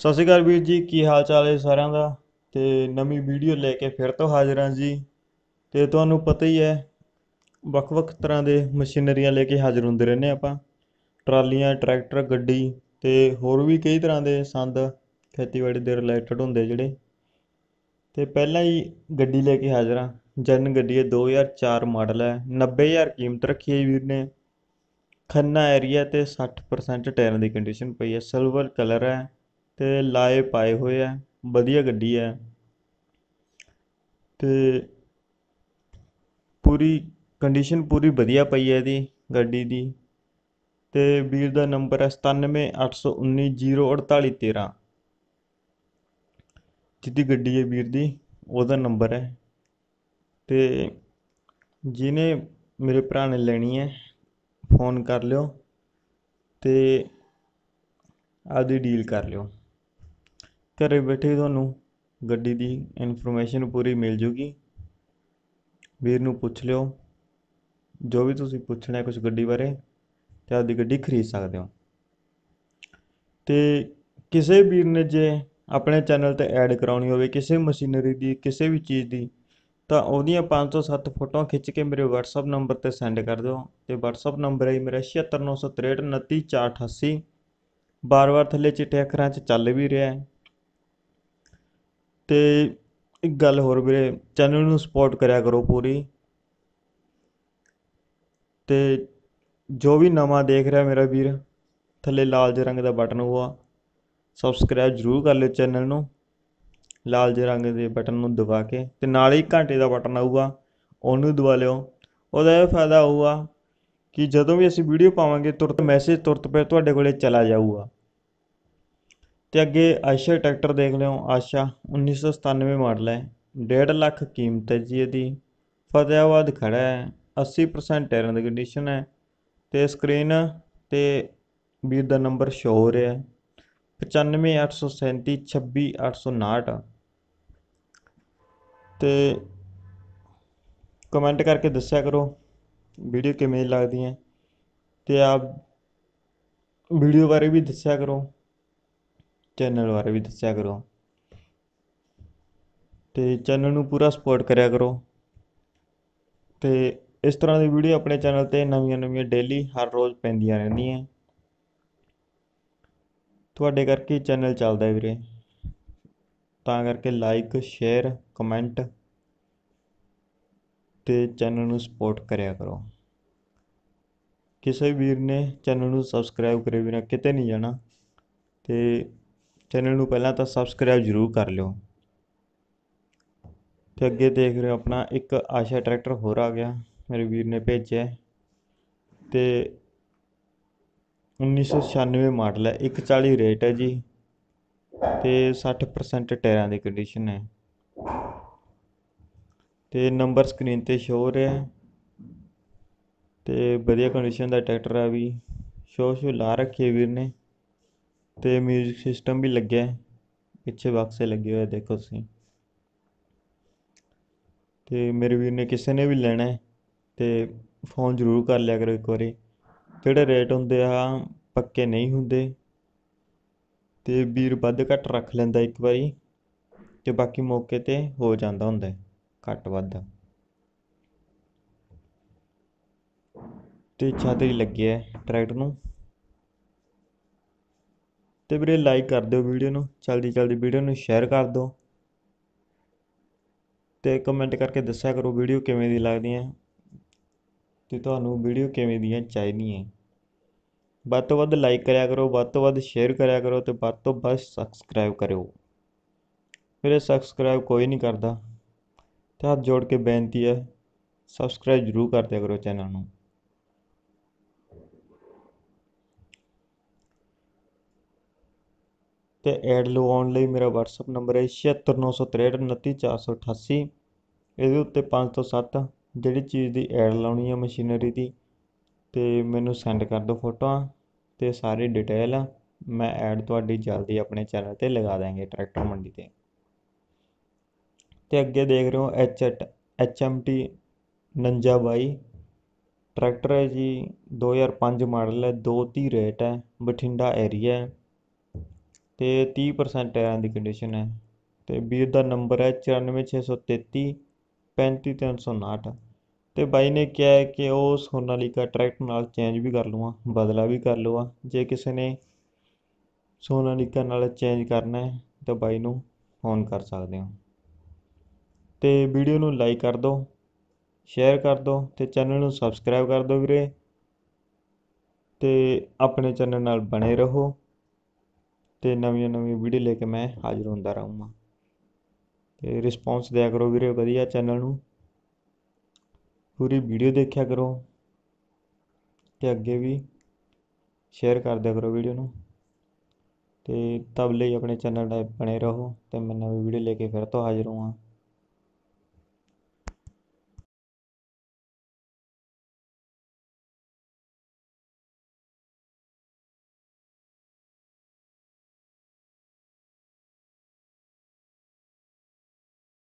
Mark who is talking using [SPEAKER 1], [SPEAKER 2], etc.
[SPEAKER 1] ਸਤਿ ਸ਼੍ਰੀ ਅਕਾਲ ਵੀਰ ਜੀ, ਕੀ ਹਾਲ ਚਾਲ ਹੈ ਸਾਰਿਆਂ ਦਾ? ਤੇ ਨਵੀਂ ਵੀਡੀਓ ਲੈ ਕੇ ਫਿਰ ਤੋਂ ਹਾਜ਼ਰ ਹਾਂ ਜੀ। ਤੇ ਤੁਹਾਨੂੰ ਪਤਾ ਹੀ ਹੈ, ਵੱਖ-ਵੱਖ ਤਰ੍ਹਾਂ ਦੇ ਮਸ਼ੀਨਰੀਆਂ ਲੈ ਕੇ ਹਾਜ਼ਰ ਹੁੰਦੇ ਰਹਿੰਦੇ ਆਪਾਂ। ਟਰਾਲੀਆਂ, ਟਰੈਕਟਰ, ਗੱਡੀ ਤੇ ਹੋਰ ਵੀ ਕਈ ਤਰ੍ਹਾਂ ਦੇ ਸੰਦ ਖੇਤੀਬਾੜੀ ਦੇ ਰਿਲੇਟਡ ਹੁੰਦੇ ਜਿਹੜੇ। ਤੇ ਪਹਿਲਾਂ ਹੀ ਗੱਡੀ ਲੈ ਕੇ ਹਾਜ਼ਰ ਹਾਂ। ਜਨ ਗੱਡੀ ਹੈ 2004 ਮਾਡਲ ਹੈ। 90000 ਕੀਮਤ ਰੱਖੀ ਹੈ ਵੀਰ ਨੇ। ਖੰਨਾ ਏਰੀਆ ਤੇ 60% ਟਾਇਰਾਂ ਦੀ ਕੰਡੀਸ਼ਨ ਪਈ ਹੈ। ਸਿਲਵਰ ਕਲਰ ਹੈ। ਤੇ ਲਾਏ ਪਾਏ ਹੋਏ ਆ, ਵਧੀਆ ਗੱਡੀ ਹੈ ਤੇ ਪੂਰੀ ਕੰਡੀਸ਼ਨ ਪੂਰੀ ਵਧੀਆ ਪਈ ਹੈ ਇਹਦੀ, ਗੱਡੀ ਦੀ। ਤੇ ਵੀਰ ਦਾ ਨੰਬਰ ਹੈ 9781904813 ਜਿਹਦੀ ਗੱਡੀ ਹੈ ਵੀਰ ਦੀ, ਉਹਦਾ ਨੰਬਰ ਹੈ ਤੇ ਜਿਹਨੇ ਮੇਰੇ ਭਰਾ ਨੇ ਲੈਣੀ ਹੈ ਫੋਨ ਕਰ ਲਿਓ ਤੇ ਆਪਦੀ ਡੀਲ ਕਰ ਲਿਓ। ਘਰ ਬੈਠੇ ਤੁਹਾਨੂੰ ਗੱਡੀ ਦੀ ਇਨਫੋਰਮੇਸ਼ਨ ਪੂਰੀ ਮਿਲ ਜੂਗੀ। ਵੀਰ ਨੂੰ ਪੁੱਛ ਲਿਓ, ਜੋ ਵੀ ਤੁਸੀਂ ਪੁੱਛਣਾ ਹੈ ਕੁਝ ਗੱਡੀ ਬਾਰੇ ਤੇ ਆਪਦੀ ਗੱਡੀ ਖਰੀਦ ਸਕਦੇ ਹੋ। ਤੇ ਕਿਸੇ ਵੀਰ ਨੇ ਜੇ ਆਪਣੇ ਚੈਨਲ ਤੇ ਐਡ ਕਰਾਉਣੀ ਹੋਵੇ, ਕਿਸੇ ਮਸ਼ੀਨਰੀ ਦੀ, ਕਿਸੇ ਵੀ ਚੀਜ਼ ਦੀ, ਤਾਂ ਉਹਦੀਆਂ 5 ਤੋਂ 7 ਫੋਟੋਆਂ ਖਿੱਚ ਕੇ ਮੇਰੇ WhatsApp ਨੰਬਰ ਤੇ ਸੈਂਡ ਕਰ ਦਿਓ। ਤੇ WhatsApp ਨੰਬਰ ਹੈ ਮੇਰਾ 7696393488 ਬਾਰ-ਬਾਰ ਥੱਲੇ ਚਿੱਟੇ ਅੱਖਰਾਂ 'ਚ ਚੱਲ ਵੀ ਰਿਹਾ ਹੈ। ਅਤੇ ਇੱਕ ਗੱਲ ਹੋਰ ਵੀਰੇ ਚੈਨਲ ਨੂੰ ਸਪੋਰਟ ਕਰਿਆ ਕਰੋ ਪੂਰੀ। ਅਤੇ ਜੋ ਵੀ ਨਵਾਂ ਦੇਖ ਰਿਹਾ ਮੇਰਾ ਵੀਰ, ਥੱਲੇ ਲਾਲ ਜਿਹੇ ਰੰਗ ਦਾ ਬਟਨ ਹੋਊਗਾ ਸਬਸਕ੍ਰਾਈਬ ਜ਼ਰੂਰ ਕਰ ਲਿਓ ਚੈਨਲ ਨੂੰ। ਲਾਲ ਜਿਹੇ ਰੰਗ ਦੇ ਬਟਨ ਨੂੰ ਦਬਾ ਕੇ ਤੇ ਨਾਲ ਹੀ ਘੰਟੇ ਦਾ ਬਟਨ ਆਊਗਾ, ਉਹਨੂੰ ਦਬਾ ਲਿਓ। ਉਹਦਾ ਇਹ ਫਾਇਦਾ ਹੋਊਗਾ ਕਿ ਜਦੋਂ ਵੀ ਅਸੀਂ ਵੀਡੀਓ ਪਾਵਾਂਗੇ, ਤੁਰਤ ਮੈਸੇਜ ਤੁਰਤ ਪਏ ਤੁਹਾਡੇ ਕੋਲੇ ਚਲਾ ਜਾਊਗਾ। ਅਤੇ ਅੱਗੇ ਆਸ਼ਾ ਟਰੈਕਟਰ ਦੇਖ ਲਿਓ, ਆਸ਼ਾ 1997 ਮਾਡਲ ਹੈ। ਡੇਢ ਲੱਖ ਕੀਮਤ ਹੈ ਜੀ ਇਹਦੀ। ਫਤਿਆਬਾਦ ਖੜ੍ਹਾ ਹੈ 80% ਟਾਇਰਾਂ ਦੀ ਕੰਡੀਸ਼ਨ ਹੈ ਅਤੇ ਸਕਰੀਨ ਤੇ ਵੀਰ ਦਾ ਨੰਬਰ ਸ਼ੋ ਹੋ ਰਿਹਾ ਪਚਾਨਵੇਂ ਅੱਠ ਸੌ ਸੈਂਤੀ, ਛੱਬੀ ਅੱਠ ਸੌ ਉਨਾਹਠ ਅਤੇ ਕਮੈਂਟ ਕਰਕੇ ਦੱਸਿਆ ਕਰੋ, ਵੀਡੀਓ ਕਿਵੇਂ ਲੱਗਦੀ ਹੈ। ਅਤੇ ਆਪ ਵੀਡੀਓ ਬਾਰੇ ਵੀ ਦੱਸਿਆ ਕਰੋ। ਚੈਨਲ ਬਾਰੇ ਵੀ ਦੱਸਿਆ ਕਰੋ। ਤੇ ਚੈਨਲ ਨੂੰ ਪੂਰਾ ਸਪੋਰਟ ਕਰਿਆ ਕਰੋ। ਤੇ ਇਸ ਤਰ੍ਹਾਂ ਦੀ ਵੀਡੀਓ ਆਪਣੇ ਚੈਨਲ ਤੇ ਨਵੀਆਂ ਨਵੀਆਂ ਡੇਲੀ ਹਰ ਰੋਜ਼ ਪੈਂਦੀਆਂ ਰਹਿੰਦੀਆਂ। ਤੁਹਾਡੇ ਕਰਕੇ ਚੈਨਲ ਚੱਲਦਾ ਹੈ ਵੀਰੇ। ਤਾਂ ਕਰਕੇ ਲਾਈਕ ਸ਼ੇਅਰ ਕਮੈਂਟ ਤੇ ਚੈਨਲ ਨੂੰ ਸਪੋਰਟ ਕਰਿਆ ਕਰੋ। ਕਿਸੇ ਵੀਰ ਨੇ ਚੈਨਲ ਨੂੰ ਸਬਸਕ੍ਰਾਈਬ ਕਰੇ ਬਿਨਾ ਕਿਤੇ ਨਹੀਂ ਜਾਣਾ। ਤੇ ਚੈਨਲ ਨੂੰ ਪਹਿਲਾਂ ਤਾਂ ਸਬਸਕ੍ਰਾਈਬ ਜ਼ਰੂਰ ਕਰ ਲਿਓ। ਤੇ ਅੱਗੇ ਦੇਖ ਰਹੇ ਹੋ ਆਪਣਾ ਇੱਕ ਆਸ਼ਾ ਟਰੈਕਟਰ ਹੋਰ ਆ ਗਿਆ, ਮੇਰੇ ਵੀਰ ਨੇ ਭੇਜਿਆ। ਤੇ 1996 ਮਾਡਲ ਹੈ 140 ਰੇਟ ਹੈ ਜੀ। ਤੇ 60% ਟਾਇਰਾਂ ਦੀ ਕੰਡੀਸ਼ਨ ਹੈ। ਤੇ ਨੰਬਰ ਸਕਰੀਨ ਤੇ ਸ਼ੋ ਹੋ ਰਿਹਾ। ਤੇ ਵਧੀਆ ਕੰਡੀਸ਼ਨ ਦਾ ਟਰੈਕਟਰ ਆ ਵੀ। ਸ਼ੋ ਸ਼ੋ ਲਾ ਰੱਖੀ ਵੀਰ ਨੇ। ਤੇ ਮਿਊਜ਼ਿਕ ਸਿਸਟਮ ਵੀ ਲੱਗਿਆ ਪਿੱਛੇ ਬਕਸੇ ਲੱਗੇ ਹੋਏ ਦੇਖੋ ਤੁਸੀਂ। ਤੇ ਮੇਰੇ ਵੀਰ ਨੇ ਕਿਸੇ ਨੇ ਵੀ ਲੈਣਾ ਹੈ ਤੇ ਫੋਨ ਜ਼ਰੂਰ ਕਰ ਲਿਆ ਕਰੋ ਇੱਕ ਵਾਰੀ। ਜਿਹੜੇ ਰੇਟ ਹੁੰਦੇ ਆ ਪੱਕੇ ਨਹੀਂ ਹੁੰਦੇ। ਤੇ ਵੀਰ ਵੱਧ ਘੱਟ ਰੱਖ ਲੈਂਦਾ ਇੱਕ ਵਾਰੀ ਤੇ ਬਾਕੀ ਮੌਕੇ ਤੇ ਹੋ ਜਾਂਦਾ ਹੁੰਦਾ ਘੱਟ ਵੱਧ। ਤੇ ਛਤਰੀ ਹੈ ਟਰੈਕਟਰ ਨੂੰ। ਅਤੇ ਵੀਰੇ ਲਾਈਕ ਕਰ ਦਿਓ ਵੀਡੀਓ ਨੂੰ ਜਲਦੀ ਜਲਦੀ ਵੀਡੀਓ ਨੂੰ ਸ਼ੇਅਰ ਕਰ ਦਿਓ। ਅਤੇ ਕਮੈਂਟ ਕਰਕੇ ਦੱਸਿਆ ਕਰੋ ਵੀਡੀਓ ਕਿਵੇਂ ਦੀ ਲੱਗਦੀ ਹੈ ਤੇ ਤੁਹਾਨੂੰ ਵੀਡੀਓ ਕਿਵੇਂ ਦੀਆਂ ਚਾਹੀਦੀਆਂ ਵੱਧ ਤੋਂ ਵੱਧ ਲਾਈਕ ਕਰਿਆ ਕਰੋ, ਵੱਧ ਤੋਂ ਵੱਧ ਸ਼ੇਅਰ ਕਰਿਆ ਕਰੋ ਅਤੇ ਵੱਧ ਤੋਂ ਵੱਧ ਸਬਸਕ੍ਰਾਈਬ ਕਰਿਓ। ਵੀਰੇ ਸਬਸਕ੍ਰਾਈਬ ਕੋਈ ਨਹੀਂ ਕਰਦਾ ਤੇ ਹੱਥ ਜੋੜ ਕੇ ਬੇਨਤੀ ਹੈ ਸਬਸਕ੍ਰਾਈਬ ਜ਼ਰੂਰ ਕਰ ਦਿਆ ਕਰੋ ਚੈਨਲ ਨੂੰ। ਅਤੇ ਐਡ ਲਵਾਉਣ ਲਈ ਮੇਰਾ ਵਟਸਐਪ ਨੰਬਰ ਹੈ 7696393488 ਇਹਦੇ ਉੱਤੇ ਪੰਜ ਤੋਂ ਸੱਤ ਜਿਹੜੀ ਚੀਜ਼ ਦੀ ਐਡ ਲਾਉਣੀ ਹੈ ਮਸ਼ੀਨਰੀ ਦੀ ਅਤੇ ਮੈਨੂੰ ਸੈਂਡ ਕਰ ਦਿਓ ਫੋਟੋਆਂ ਅਤੇ ਸਾਰੀ ਡਿਟੇਲ ਮੈਂ ਐਡ ਤੁਹਾਡੀ ਜਲਦੀ ਆਪਣੇ ਚੈਨਲ ਤੇ ਲਗਾ ਦਿਆਂਗੇ ਟਰੈਕਟਰ ਮੰਡੀ ਤੇ। ਅਤੇ ਅੱਗੇ ਦੇਖ ਰਹੇ ਹੋ H H M T 49 tractor ਹੈ ਜੀ 2005 ਮਾਡਲ ਹੈ, ਦੋ ਤੀਹ ਰੇਟ ਹੈ, ਬਠਿੰਡਾ ਏਰੀਆ ਅਤੇ ਤੀਹ 30% ਟਾਇਰਾਂ ਦੀ ਕੰਡੀਸ਼ਨ ਹੈ। ਅਤੇ ਵੀਰ ਦਾ ਨੰਬਰ ਹੈ 94633 35359 ਅਤੇ ਬਾਈ ਨੇ ਕਿਹਾ ਹੈ ਕਿ ਉਹ ਸੋਨਾਲੀਕਾ ਟਰੈਕਟਰ ਨਾਲ ਚੇਂਜ ਵੀ ਕਰ ਲੂਆ ਬਦਲਾ ਵੀ ਕਰ ਲੂਆ ਜੇ ਕਿਸੇ ਨੇ ਸੋਨਾਲੀਕਾ ਨਾਲ ਚੇਂਜ ਕਰਨਾ ਹੈ, ਤਾਂ ਬਾਈ ਨੂੰ ਫੋਨ ਕਰ ਸਕਦੇ ਹੋ। ਅਤੇ ਵੀਡੀਓ ਨੂੰ ਲਾਈਕ ਕਰ ਦਿਓ ਸ਼ੇਅਰ ਕਰ ਦਿਓ ਅਤੇ ਚੈਨਲ ਨੂੰ ਸਬਸਕ੍ਰਾਈਬ ਕਰ ਦਿਓ ਵੀਰੇ। ਅਤੇ ਆਪਣੇ ਚੈਨਲ ਨਾਲ ਬਣੇ ਰਹੋ। ਅਤੇ ਨਵੀਆਂ ਨਵੀਆਂ ਵੀਡੀਓ ਲੈ ਕੇ ਮੈਂ ਹਾਜ਼ਰ ਹੁੰਦਾ ਰਹੂੰਗਾ। ਅਤੇ ਰਿਸਪੌਂਸ ਦਿਆ ਕਰੋ ਵੀਰੇ ਵਧੀਆ ਚੈਨਲ ਨੂੰ। ਪੂਰੀ ਵੀਡੀਓ ਦੇਖਿਆ ਕਰੋ ਅਤੇ ਅੱਗੇ ਵੀ ਸ਼ੇਅਰ ਕਰ ਦਿਆ ਕਰੋ ਵੀਡੀਓ ਨੂੰ। ਅਤੇ ਤਬ ਲਈ ਆਪਣੇ ਚੈਨਲ ਨਾਲ ਬਣੇ ਰਹੋ ਅਤੇ ਮੈਂ ਨਵੀਂ ਵੀਡੀਓ ਲੈ ਕੇ ਫਿਰ ਤੋਂ ਹਾਜ਼ਰ ਹਾਂ